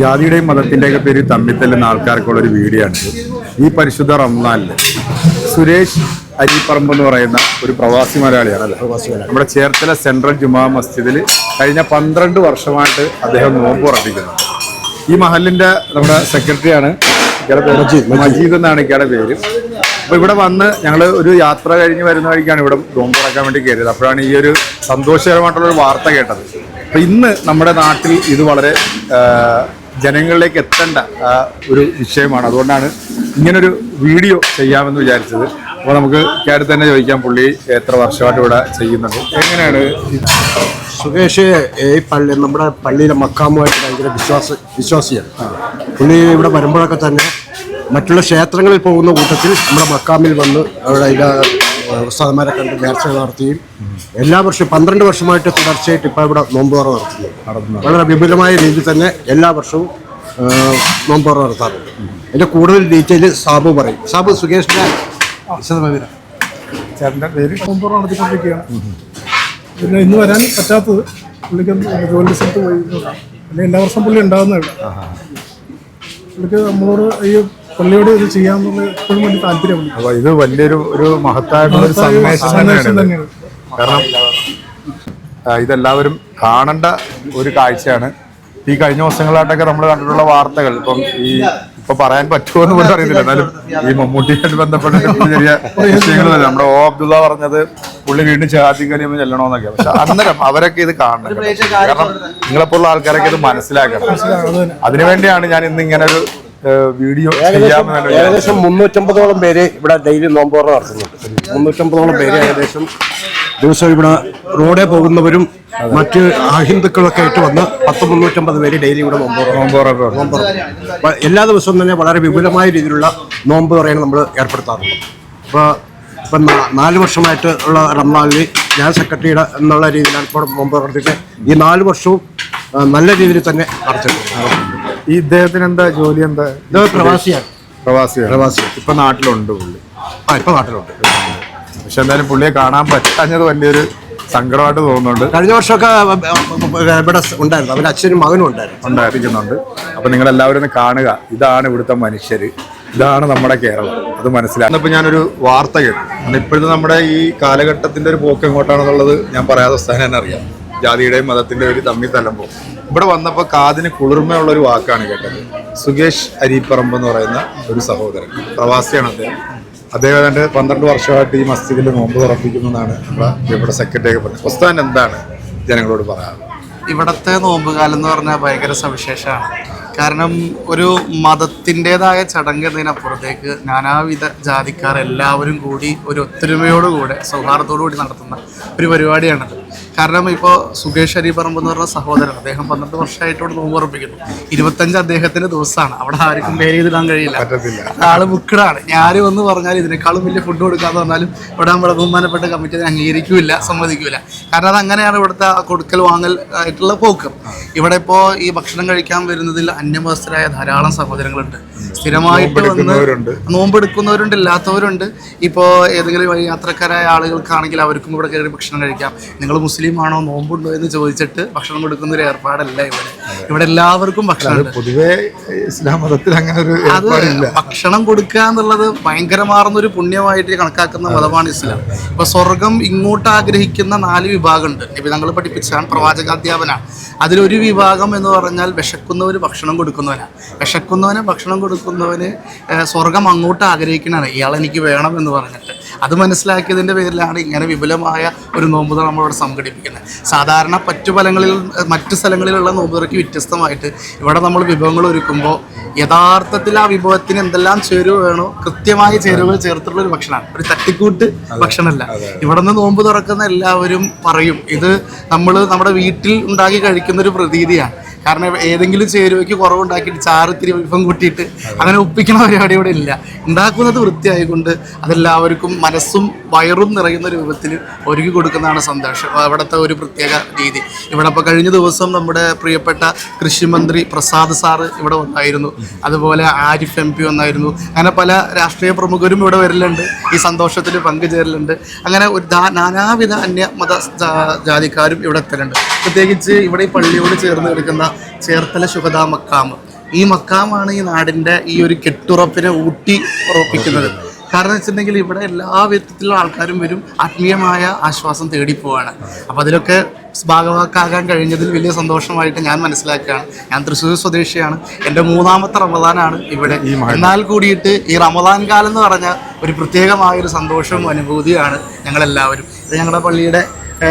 ജാതിയുടെയും മതത്തിന്റെയൊക്കെ പേര് തമ്മിത്തല്ലുന്ന ആൾക്കാർക്കുള്ള ഒരു വീഡിയോ ആണ് ഈ പരിശുദ്ധ റംസാനിൽ സുരേഷ് അരിപ്പറമ്പ് എന്ന് പറയുന്ന ഒരു പ്രവാസി മലയാളിയാണ് അല്ലേ? നമ്മുടെ ചേർത്തല സെൻട്രൽ ജുമാ മസ്ജിദിൽ കഴിഞ്ഞ പന്ത്രണ്ട് വർഷമായിട്ട് അദ്ദേഹം നോമ്പ് ഉറപ്പിക്കുന്നു. ഈ മഹലിന്റെ നമ്മുടെ സെക്രട്ടറിയാണ് മജീദ് എന്നാണ് ഇയാളുടെ പേര്. അപ്പൊ ഇവിടെ വന്ന് ഞങ്ങൾ ഒരു യാത്ര കഴിഞ്ഞ് വരുന്ന വഴിക്കാണ് ഇവിടെ നോമ്പ് തുറക്കാൻ വേണ്ടി കയറിയത്. അപ്പോഴാണ് ഈ ഒരു സന്തോഷകരമായിട്ടുള്ള ഒരു വാർത്ത കേട്ടത്. അപ്പൊ ഇന്ന് നമ്മുടെ നാട്ടിൽ ഇത് വളരെ ജനങ്ങളിലേക്ക് എത്തേണ്ട ഒരു വിഷയമാണ്. അതുകൊണ്ടാണ് ഇങ്ങനൊരു വീഡിയോ ചെയ്യാമെന്ന് വിചാരിച്ചത്. അപ്പോൾ നമുക്ക് കാര്യം തന്നെ ചോദിക്കാം പുള്ളി എത്ര വർഷമായിട്ട് ഇവിടെ ചെയ്യുന്നുണ്ട്? എങ്ങനെയാണ് സുകേഷ് ഈ പള്ളി നമ്മുടെ പള്ളിയിലെ മക്കാമുമായിട്ട് ഭയങ്കര വിശ്വാസ വിശ്വാസിയാണ്. പുള്ളി ഇവിടെ വരുമ്പോഴൊക്കെ തന്നെ മറ്റുള്ള ക്ഷേത്രങ്ങളിൽ പോകുന്ന കൂട്ടത്തിൽ നമ്മുടെ മക്കാമിൽ വന്ന് അവിടെ ഉസ്താദന്മാരെ കണ്ട് നേർച്ചകൾ നടത്തുകയും എല്ലാ വർഷവും പന്ത്രണ്ട് വർഷമായിട്ട് തുടർച്ചയായിട്ട് ഇപ്പോൾ ഇവിടെ നോമ്പുറ നടത്തുന്നു. വളരെ വിപുലമായ രീതിയിൽ തന്നെ എല്ലാ വർഷവും നോമ്പുറ നോമ്പ് തുറ നടത്താറുണ്ട്. എന്റെ കൂടുതൽ ഡീറ്റെയിൽ സാബു പറയും. സാബു സുകേഷിന്റെ വിശദവിവരം ചേട്ടന്റെ പേര്? നോമ്പ് നടത്തിക്കൊണ്ടിരിക്കുകയാണ്. പിന്നെ ഇന്ന് വരാൻ പറ്റാത്തത് പുള്ളിക്ക് ജോലി സ്ഥലത്ത് പോയി. എല്ലാ വർഷവും പുള്ളി ഉണ്ടാകുന്നതാണ് പുള്ളിക്ക് നമ്മളോട് ഈ പള്ളിയോട് ഇത് ചെയ്യാന്നുള്ള എപ്പോഴും വലിയ താല്പര്യമുണ്ട്. അപ്പൊ ഇത് വലിയൊരു ഒരു മഹത്തായിട്ടുള്ള ഒരു സന്ദേശം തന്നെയാണ് കാരണം ആ, ഇതെല്ലാവരും കാണേണ്ട ഒരു കാഴ്ചയാണ്. ഈ കഴിഞ്ഞ ദിവസങ്ങളായിട്ടൊക്കെ നമ്മൾ കണ്ടിട്ടുള്ള വാർത്തകൾ ഇപ്പം ഈ ഇപ്പൊ പറയാൻ പറ്റുമോ എന്ന് പോലും അറിയുന്നില്ല എന്നാലും ഈ മമ്മൂട്ടിയായിട്ട് ബന്ധപ്പെട്ട ചെറിയ വിഷയങ്ങൾ നമ്മുടെ ഓ അബ്ദുള്ള പറഞ്ഞത് പുള്ളി വീണ്ടും ചാത്തി കഴിയുമ്പോൾ ചെല്ലണമെന്നൊക്കെ പക്ഷെ അന്നേരം അവരൊക്കെ ഇത് കാണണം കേട്ടോ. കാരണം നിങ്ങളെപ്പോലുള്ള ആൾക്കാരൊക്കെ ഇത് മനസ്സിലാക്കണം. അതിനുവേണ്ടിയാണ് ഞാൻ ഇന്ന് ഇങ്ങനെ ഒരു വീഡിയോ. ഏകദേശം മുന്നൂറ്റമ്പതോളം പേര് ഇവിടെ ഡെയിലി നോമ്പോറ നടത്തുന്നുണ്ട് മുന്നൂറ്റമ്പതോളം പേര് ഏകദേശം ദിവസം ഇവിടെ റോഡേ പോകുന്നവരും മറ്റ് അഹിന്ദുക്കളൊക്കെ ആയിട്ട് വന്ന് പത്ത് മുന്നൂറ്റമ്പത് പേര് ഡെയിലി ഇവിടെ നോമ്പോറ ഉണ്ട്. എല്ലാ ദിവസവും തന്നെ വളരെ വിപുലമായ രീതിയിലുള്ള നോമ്പ് പറയാണ് നമ്മൾ ഏർപ്പെടുത്താറുണ്ട് അപ്പോൾ ഇപ്പം നാല് വർഷമായിട്ട് ഉള്ള റംസാനിൽ ഞാൻ സെക്രട്ടറിയുടെ എന്നുള്ള രീതിയിലാണ് ഇപ്പോൾ നോമ്പ് നടത്തിയിട്ട് ഈ നാല് വർഷവും നല്ല രീതിയിൽ തന്നെ നടത്തിയിട്ടുണ്ട് ഈ ഇദ്ദേഹത്തിന് എന്താ ജോലി എന്താ? ഇത് പ്രവാസിയാണ്. പ്രവാസിയാണ്. പ്രവാസി. ഇപ്പൊ നാട്ടിലുണ്ട് പുള്ളി. ആ ഇപ്പൊ നാട്ടിലുണ്ട്. പക്ഷെ എന്തായാലും പുള്ളിയെ കാണാൻ പറ്റാഞ്ഞത് വലിയൊരു സങ്കടമായിട്ട് തോന്നുന്നുണ്ട്. കഴിഞ്ഞ വർഷമൊക്കെ ഇവിടെ ഉണ്ടായിരുന്നു. അവരുടെ അച്ഛനും മകനും ഉണ്ടായിരുന്നു. ഉണ്ടായിരിക്കുന്നുണ്ട്. അപ്പൊ നിങ്ങൾ എല്ലാവരും ഒന്ന് കാണുക. ഇതാണ് ഇവിടുത്തെ മനുഷ്യര്. ഇതാണ് നമ്മുടെ കേരളം. അത് മനസ്സിലായി. ഇപ്പൊ ഞാനൊരു വാർത്ത കേട്ടു. ഇപ്പോഴത്തെ നമ്മുടെ ഈ കാലഘട്ടത്തിന്റെ ഒരു പോക്ക് എങ്ങോട്ടാണെന്നുള്ളത് ഞാൻ പറയാതെ സ്ഥാനം തന്നെ അറിയാം. ജാതിയുടെയും മതത്തിന്റെ ഒരു തമ്മിൽ തലമ്പോ ഇവിടെ വന്നപ്പോൾ കാതിന് കുളിർമയുള്ള ഒരു വാക്കാണ് കേട്ടത്. സുകേഷ് അരിപ്പറമ്പ് എന്ന് പറയുന്ന ഒരു സഹോദരൻ പ്രവാസിയാണ് അദ്ദേഹം. അദ്ദേഹം തന്നെ പന്ത്രണ്ട് വർഷമായിട്ട് ഈ മസ്ജിദിൽ നോമ്പ് തുറപ്പിക്കുന്നതാണ് നമ്മുടെ ഇവിടെ സെക്രട്ടറി പറഞ്ഞത്. പ്രസ്ഥാനം എന്താണ് ജനങ്ങളോട് പറയാറ്? ഇവിടത്തെ നോമ്പുകാലം എന്ന് പറഞ്ഞാൽ ഭയങ്കര സവിശേഷമാണ്. കാരണം ഒരു മതത്തിന്റെതായ ചടങ്ങ് എന്നതിനപ്പുറത്തേക്ക് നാനാവിധ ജാതിക്കാർ എല്ലാവരും കൂടി ഒരു ഒത്തൊരുമയോടുകൂടെ സൗഹാർദ്ദത്തോടു കൂടി നടത്തുന്ന ഒരു പരിപാടിയാണത്. കാരണം ഇപ്പോൾ സുകേഷ് അരിപ്പറമ്പ് എന്ന് പറഞ്ഞ സഹോദരൻ അദ്ദേഹം പന്ത്രണ്ട് വർഷമായിട്ടോട് നോമ്പ് ഉറപ്പിക്കുന്നു. ഇരുപത്തഞ്ച് അദ്ദേഹത്തിന്റെ ദിവസമാണ്. അവിടെ ആർക്കും പേര് ചെയ്തിടാൻ കഴിയില്ല. ആൾ ബുക്കഡാണ് ഞാനും എന്ന് പറഞ്ഞാൽ ഇതിനേക്കാളും വലിയ ഫുഡ് കൊടുക്കാന്ന് പറഞ്ഞാലും ഇവിടെ നമ്മുടെ ബഹുമാനപ്പെട്ട കമ്മിറ്റി അംഗീകരിക്കില്ല സമ്മതിക്കില്ല കാരണം അത് അങ്ങനെയാണ് ഇവിടുത്തെ കൊടുക്കൽ വാങ്ങൽ ആയിട്ടുള്ള പോക്ക്. ഇവിടെ ഇപ്പോൾ ഈ ഭക്ഷണം കഴിക്കാൻ വരുന്നതിൽ അന്യമസ്ഥരായ ധാരാളം സഹോദരങ്ങളുണ്ട്. സ്ഥിരമായിട്ട് വന്ന് നോമ്പെടുക്കുന്നവരുണ്ട്. ഇല്ലാത്തവരുണ്ട്. ഇപ്പോൾ ഏതെങ്കിലും വഴി യാത്രക്കാരായ ആളുകൾക്കാണെങ്കിൽ അവർക്കും ഇവിടെ കയറി ഭക്ഷണം കഴിക്കാം. നിങ്ങൾ മുസ്ലിം ആണോ നോമ്പുണ്ടോ എന്ന് ചോദിച്ചിട്ട് ഭക്ഷണം കൊടുക്കുന്ന ഒരു ഏർപ്പാടല്ല ഇവിടെ. ഇവിടെ എല്ലാവർക്കും ഭക്ഷണം പൊതുവേ ഇസ്ലാം മതത്തിൽ അങ്ങനെ ഒരു അത് ഭക്ഷണം കൊടുക്കുക എന്നുള്ളത് ഭയങ്കരമാർന്ന ഒരു പുണ്യമായിട്ട് കണക്കാക്കുന്ന മതമാണ് ഇസ്ലാം. ഇപ്പൊ സ്വർഗം ഇങ്ങോട്ട് ആഗ്രഹിക്കുന്ന നാല് വിഭാഗമുണ്ട്. ഇപ്പൊ ഞങ്ങൾ പഠിപ്പിച്ചാണ് പ്രവാചകാധ്യാപനാണ് അതിലൊരു വിഭാഗം എന്ന് പറഞ്ഞാൽ വിശക്കുന്നവര് ഭക്ഷണം കൊടുക്കുന്നവനാണ് വിശക്കുന്നവന് ഭക്ഷണം കൊടുക്കുന്നവന് ഏഹ്, സ്വർഗം അങ്ങോട്ട് ആഗ്രഹിക്കുന്നതാണ് ഇയാൾ എനിക്ക് വേണം എന്ന് പറഞ്ഞിട്ട്. അത് മനസ്സിലാക്കിയതിന്റെ പേരിലാണ് ഇങ്ങനെ വിപുലമായ ഒരു നോമ്പുതുറ നമ്മളിവിടെ സംഘടിപ്പിക്കുന്നത്. സാധാരണ മറ്റു ഫലങ്ങളിൽ മറ്റു സ്ഥലങ്ങളിലുള്ള നോമ്പുതറയ്ക്ക് വ്യത്യസ്തമായിട്ട് ഇവിടെ നമ്മൾ വിഭവങ്ങൾ ഒരുക്കുമ്പോൾ യഥാർത്ഥത്തിൽ ആ വിഭവത്തിന് എന്തെല്ലാം ചേരുവ വേണോ കൃത്യമായ ചേരുവകൾ ചേർത്തിട്ടുള്ള ഒരു ഭക്ഷണമാണ്. ഒരു തട്ടിക്കൂട്ട് ഭക്ഷണമല്ല. ഇവിടെ നിന്ന് നോമ്പ് തുറക്കുന്ന എല്ലാവരും പറയും ഇത് നമ്മൾ നമ്മുടെ വീട്ടിൽ ഉണ്ടാക്കി കഴിക്കുന്ന ഒരു പ്രതീതിയാണ്. കാരണം ഏതെങ്കിലും ചേരുവയ്ക്ക് കുറവുണ്ടാക്കിയിട്ട് ചാറിത്തിരി വിഭവം കൂട്ടിയിട്ട് അങ്ങനെ ഒപ്പിക്കണ പരിപാടി ഇവിടെ ഇല്ല. ഉണ്ടാക്കുന്നത് വൃത്തിയായിക്കൊണ്ട് അതെല്ലാവർക്കും മനസ്സും വയറും നിറയുന്ന രൂപത്തിൽ ഒരുക്കി കൊടുക്കുന്നതാണ് സന്തോഷം. അവിടുത്തെ ഒരു പ്രത്യേക രീതി. ഇവിടെ ഇപ്പോൾ കഴിഞ്ഞ ദിവസം നമ്മുടെ പ്രിയപ്പെട്ട കൃഷിമന്ത്രി പ്രസാദ് സാറ് ഇവിടെ വന്നായിരുന്നു. അതുപോലെ ആരിഫ് എം പി വന്നായിരുന്നു. അങ്ങനെ പല രാഷ്ട്രീയ പ്രമുഖരും ഇവിടെ വരലുണ്ട്. ഈ സന്തോഷത്തിൽ പങ്കുചേരലുണ്ട്. അങ്ങനെ ഒരു നാനാവിധ അന്യ മത ജാതിക്കാരും ഇവിടെ എത്തലുണ്ട്. പ്രത്യേകിച്ച് ഇവിടെ ഈ പള്ളിയോട് ചേർന്ന് കിടക്കുന്ന ചേർത്തല ശുഹദ മക്കാമ് ഈ മക്കാമാണ് ഈ നാടിന്റെ ഈ ഒരു കെട്ടുറപ്പിനെ ഊട്ടി ഉറപ്പിക്കുന്നത്. കാരണം വെച്ചിട്ടുണ്ടെങ്കിൽ ഇവിടെ എല്ലാ വിധത്തിലുള്ള ആൾക്കാരും വരും. ആത്മീയമായ ആശ്വാസം തേടി പോവാണ്. അപ്പൊ അതിലൊക്കെ ഭാഗവാക്കാകാൻ കഴിഞ്ഞതിൽ വലിയ സന്തോഷമായിട്ട് ഞാൻ മനസ്സിലാക്കുകയാണ്. ഞാൻ തൃശ്ശൂർ സ്വദേശിയാണ്. എന്റെ മൂന്നാമത്തെ റമദാനാണ് ഇവിടെ. എന്നാൽ കൂടിയിട്ട് ഈ റമദാൻ കാലം എന്ന് പറഞ്ഞ ഒരു പ്രത്യേകമായ ഒരു സന്തോഷവും അനുഭൂതിയാണ് ഞങ്ങളെല്ലാവരും. ഇത് ഞങ്ങളുടെ പള്ളിയുടെ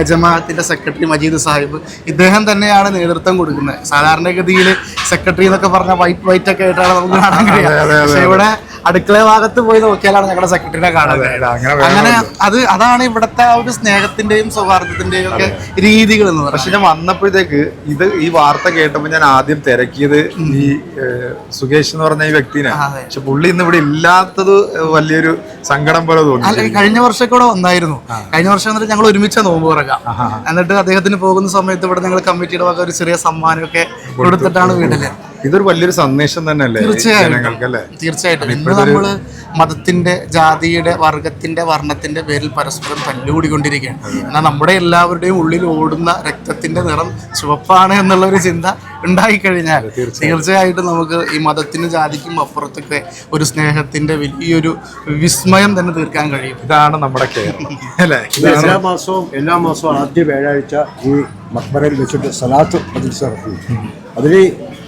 ജമാഅത്തിന്റെ സെക്രട്ടറി മജീദ് സാഹിബ് ഇദ്ദേഹം തന്നെയാണ് നേതൃത്വം കൊടുക്കുന്നത്. സാധാരണഗതിയിൽ സെക്രട്ടറി എന്നൊക്കെ പറഞ്ഞ വൈറ്റ് വൈറ്റ് ഒക്കെ ആയിട്ടാണ് നമുക്ക് കാണാൻ കഴിയുക. പക്ഷേ ഇവിടെ അടുക്കള ഭാഗത്ത് പോയി നോക്കിയാലാണ് ഞങ്ങളുടെ സെക്രട്ടറിനെ കാണുന്നത്. അങ്ങനെ അത് അതാണ് ഇവിടുത്തെ ആ ഒരു സ്നേഹത്തിന്റെയും സൗഹാർദ്ദത്തിന്റെയും ഒക്കെ രീതികൾ എന്ന് പറയുന്നത്. പക്ഷെ ഞാൻ വന്നപ്പോഴത്തേക്ക് ഇത് ഈ വാർത്ത കേട്ടപ്പോൾ ഞാൻ ആദ്യം തിരക്കിയത് ഈ സുഗേഷ് സുകേഷ് എന്ന് പറഞ്ഞ ഈ വ്യക്തിനെ. പക്ഷെ പുള്ളി ഇന്ന് ഇവിടെ ഇല്ലാത്തത് വലിയൊരു സങ്കടം പോലെ തോന്നി കഴിഞ്ഞ വർഷം കൂടെ വന്നായിരുന്നു. കഴിഞ്ഞ വർഷം എന്നിട്ട് ഞങ്ങൾ ഒരുമിച്ച് നോമ്പ് തുറക്കാം. എന്നിട്ട് അദ്ദേഹത്തിന് പോകുന്ന സമയത്ത് ഇവിടെ ഞങ്ങൾ കമ്മിറ്റിയുടെ വക ഒരു ചെറിയ സമ്മാനമൊക്കെ കൊടുത്തിട്ടാണ് വീട്ടിൽ. ഇതൊരു വലിയൊരു സന്ദേശം തന്നെയല്ലേ തീർച്ചയായിട്ടും. ജനങ്ങൾക്ക് തീർച്ചയായിട്ടും. ഇന്ന് നമ്മൾ മതത്തിന്റെ ജാതിയുടെ വർഗത്തിന്റെ വർണത്തിന്റെ പേരിൽ പരസ്പരം തല്ലുകൂടിക്കൊണ്ടിരിക്കുകയാണ്. എന്നാൽ നമ്മുടെ എല്ലാവരുടെയും ഉള്ളിൽ ഓടുന്ന രക്തത്തിന്റെ നിറം ചുവപ്പാണ് എന്നുള്ള ഒരു ചിന്ത ഉണ്ടായിക്കഴിഞ്ഞാൽ തീർച്ചയായിട്ടും. നമുക്ക് ഈ മതത്തിനും ജാതിക്കും അപ്പുറത്തൊക്കെ ഒരു സ്നേഹത്തിന്റെ വലിയൊരു വിസ്മയം തന്നെ തീർക്കാൻ കഴിയും. ഇതാണ് നമ്മുടെ കേരളം. അല്ലേ? എല്ലാ മാസവും എല്ലാ മാസവും ആദ്യ വ്യാഴാഴ്ച ഈ മക്ബറയിൽ വെച്ചിട്ട് സലാത്ത് അതിൽ നടത്തി അതിൽ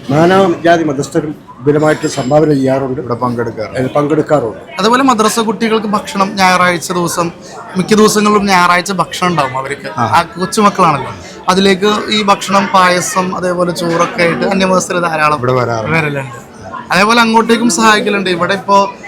നാനാ ജാതി മതസ്ഥരും വിപുലമായിട്ട് സംഭാവന ചെയ്യാറുണ്ട്. ഇവിടെ പങ്കെടുക്കാറുണ്ട്. പങ്കെടുക്കാറുണ്ട്. അതുപോലെ മദ്രസ കുട്ടികൾക്ക് ഭക്ഷണം ഞായറാഴ്ച ദിവസം മിക്ക ദിവസങ്ങളിലും ഞായറാഴ്ച ഭക്ഷണം ഉണ്ടാവും അവർക്ക്. ആ. കൊച്ചുമക്കളാണല്ലോ അതിലേക്ക് ഈ ഭക്ഷണം പായസം അതേപോലെ ചോറൊക്കെ ആയിട്ട് അന്യമതസ്ഥര് ധാരാളം ഇവിടെ വരാറുണ്ട്. വരലുണ്ട്. അതേപോലെ അങ്ങോട്ടേക്കും സഹായിക്കലുണ്ട്. ഇവിടെ ഇപ്പോൾ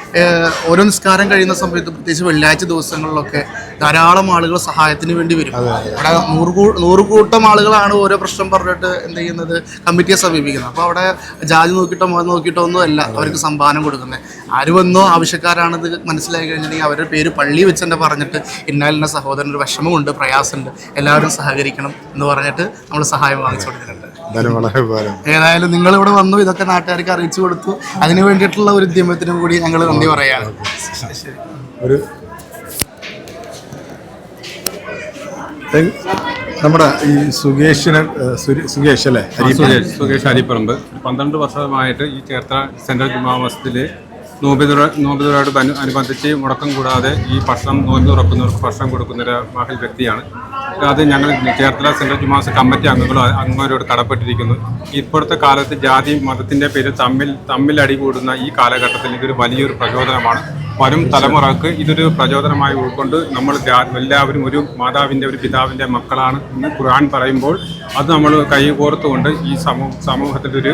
ഓരോ നിസ്കാരം കഴിയുന്ന സമയത്ത് പ്രത്യേകിച്ച് വെള്ളിയാഴ്ച ദിവസങ്ങളിലൊക്കെ ധാരാളം ആളുകൾ സഹായത്തിന് വേണ്ടി വരും. അവിടെ നൂറ് കൂ നൂറ് കൂട്ടം ആളുകളാണ് ഓരോ പ്രശ്നം പറഞ്ഞിട്ട് എന്ത് ചെയ്യുന്നത്? കമ്മിറ്റിയെ സമീപിക്കുന്നത്. അപ്പോൾ അവിടെ ജാതി നോക്കിയിട്ടോ മതം നോക്കിയിട്ടോ ഒന്നും അല്ല അവർക്ക് സംഭാവന കൊടുക്കുന്നത്. ആര് വന്നോ ആവശ്യക്കാരാണെന്ന് മനസ്സിലായി കഴിഞ്ഞിട്ടുണ്ടെങ്കിൽ അവരുടെ പേര് പള്ളി വെച്ച് തന്നെ പറഞ്ഞിട്ട് ഇന്നാലിന്റെ സഹോദരൻ ഒരു വിഷമമുണ്ട് പ്രയാസമുണ്ട് എല്ലാവരും സഹകരിക്കണം എന്ന് പറഞ്ഞിട്ട് നമ്മൾ സഹായം വാങ്ങിച്ചു കൊടുക്കുന്നുണ്ട് എന്തായാലും വളരെ ഉപകാരം. ഏതായാലും നിങ്ങൾ ഇവിടെ വന്നു ഇതൊക്കെ നാട്ടുകാർക്ക് അറിയിച്ചു കൊടുത്തു. അതിന് വേണ്ടിയിട്ടുള്ള ഒരു ഉദ്യമത്തിനും കൂടി ഞങ്ങൾ നന്ദി പറയാണ് ഒരു നമ്മുടെ ഈ സുഗേഷിന് സുഗേഷ് സുകേഷ് അല്ലേ? സുഗേഷ് സുകേഷ് അരിപ്പറമ്പ് പന്ത്രണ്ട് വർഷമായിട്ട് ഈ ചേർത്ത സെൻട്രൽ ജുമാ മസ്ജിദിൽ നോബിതുറ നോബിതുറയോട് അനു അനുബന്ധിച്ച് മുടക്കം കൂടാതെ ഈ ഭക്ഷണം നോമ്പ് തുറക്കുന്നവർക്ക് ഭക്ഷണം കൊടുക്കുന്ന ഒരു മഹൽ വ്യക്തിയാണ്. അത് ഞങ്ങൾ ചേർത്തല സെൻട്രൽ ജുമാസ് കമ്മിറ്റി അംഗങ്ങളോ അംഗങ്ങളോട് കടപ്പെട്ടിരിക്കുന്നു. ഇപ്പോഴത്തെ കാലത്ത് ജാതി മതത്തിന്റെ പേരിൽ തമ്മിൽ തമ്മിൽ അടികൂടുന്ന ഈ കാലഘട്ടത്തിൽ ഇതൊരു വലിയൊരു പ്രചോദനമാണ്. വരും തലമുറയ്ക്ക് ഇതൊരു പ്രചോദനമായി ഉൾക്കൊണ്ട് നമ്മൾ എല്ലാവരും ഒരു മാതാവിന്റെ ഒരു പിതാവിന്റെ മക്കളാണ് എന്ന് ഖുർആൻ പറയുമ്പോൾ അത് നമ്മൾ കൈകോർത്തുകൊണ്ട് ഈ സമൂഹ സമൂഹത്തിലൊരു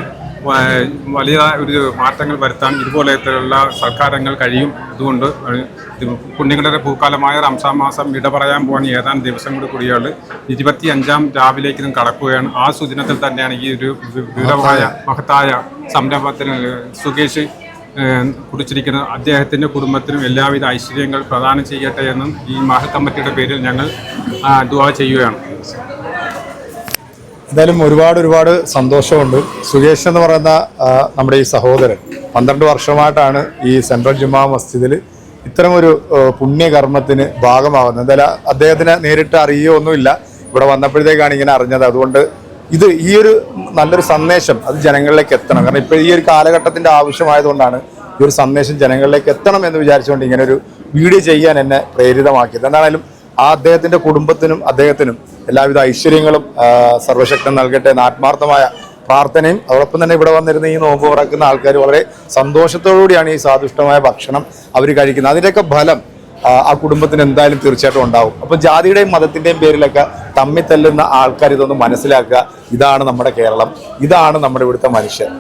വലിയ ഒരു മാറ്റങ്ങൾ വരുത്താൻ ഇതുപോലത്തെയുള്ള സർക്കാരങ്ങൾ കഴിയും. അതുകൊണ്ട് കുഞ്ഞുങ്ങളുടെ പൂക്കാലമായ റംസാം മാസം ഇട പറയാൻ പോകുന്ന ഏതാനും ദിവസം കൂടി കൂടിയാൽ ഇരുപത്തി അഞ്ചാം രാവിലേക്ക് നിന്ന് കടക്കുകയാണ്. ആ സുദിനത്തിൽ തന്നെയാണ് ഈ ഒരു വിപുലമായ മഹത്തായ. സംരംഭത്തിന് സുകേഷ് കുറിച്ചിരിക്കുന്നത് അദ്ദേഹത്തിന്റെ കുടുംബത്തിനും എല്ലാവിധ ഐശ്വര്യങ്ങൾ പ്രദാനം ചെയ്യട്ടെ എന്നും ഈ മഹൽ കമ്മിറ്റിയുടെ പേരിൽ ഞങ്ങൾ ദുവാ ചെയ്യുകയാണ്. എന്തായാലും ഒരുപാട് ഒരുപാട് സന്തോഷമുണ്ട്. സുകേഷ് എന്ന് പറയുന്ന നമ്മുടെ ഈ സഹോദരൻ പന്ത്രണ്ട് വർഷമായിട്ടാണ് ഈ സെൻട്രൽ ജുമാ മസ്ജിദിൽ ഇത്തരം ഒരു പുണ്യകർമ്മത്തിന് ഭാഗമാകുന്നത്. എന്തായാലും അദ്ദേഹത്തിന് നേരിട്ട് അറിയുകയൊന്നുമില്ല ഇവിടെ വന്നപ്പോഴത്തേക്കാണ് ഇങ്ങനെ അറിഞ്ഞത്. അതുകൊണ്ട് ഇത് ഈ ഒരു നല്ലൊരു സന്ദേശം അത് ജനങ്ങളിലേക്ക് എത്തണം. കാരണം ഇപ്പോൾ ഈ ഒരു കാലഘട്ടത്തിന്റെ ആവശ്യമായതുകൊണ്ടാണ് ഈ ഒരു സന്ദേശം ജനങ്ങളിലേക്ക് എത്തണം എന്ന് വിചാരിച്ചുകൊണ്ട് ഇങ്ങനെ ഒരു വീഡിയോ ചെയ്യാൻ എന്നെ പ്രേരിതമാക്കിയത്. എന്താണെങ്കിലും ആ അദ്ദേഹത്തിന്റെ കുടുംബത്തിനും അദ്ദേഹത്തിനും എല്ലാവിധ ഐശ്വര്യങ്ങളും സർവശക്തം നൽകട്ടെ എന്ന ആത്മാർത്ഥമായ പ്രാർത്ഥനയും അതോടൊപ്പം തന്നെ ഇവിടെ വന്നിരുന്ന ഈ നോമ്പ് തുറക്കുന്ന ആൾക്കാർ വളരെ സന്തോഷത്തോടുകൂടിയാണ് ഈ സാദുഷ്ടമായ ഭക്ഷണം അവർ കഴിക്കുന്നത്. അതിന്റെയൊക്കെ ഫലം ആ, കുടുംബത്തിന് എന്തായാലും തീർച്ചയായിട്ടും ഉണ്ടാവും. അപ്പൊ ജാതിയുടെയും മതത്തിന്റെയും പേരിലൊക്കെ തമ്മിൽ തല്ലുന്ന ആൾക്കാർ ഇതൊന്ന് മനസ്സിലാക്കുക. ഇതാണ് നമ്മുടെ കേരളം. ഇതാണ് നമ്മുടെ ഇവിടുത്തെ മനുഷ്യർ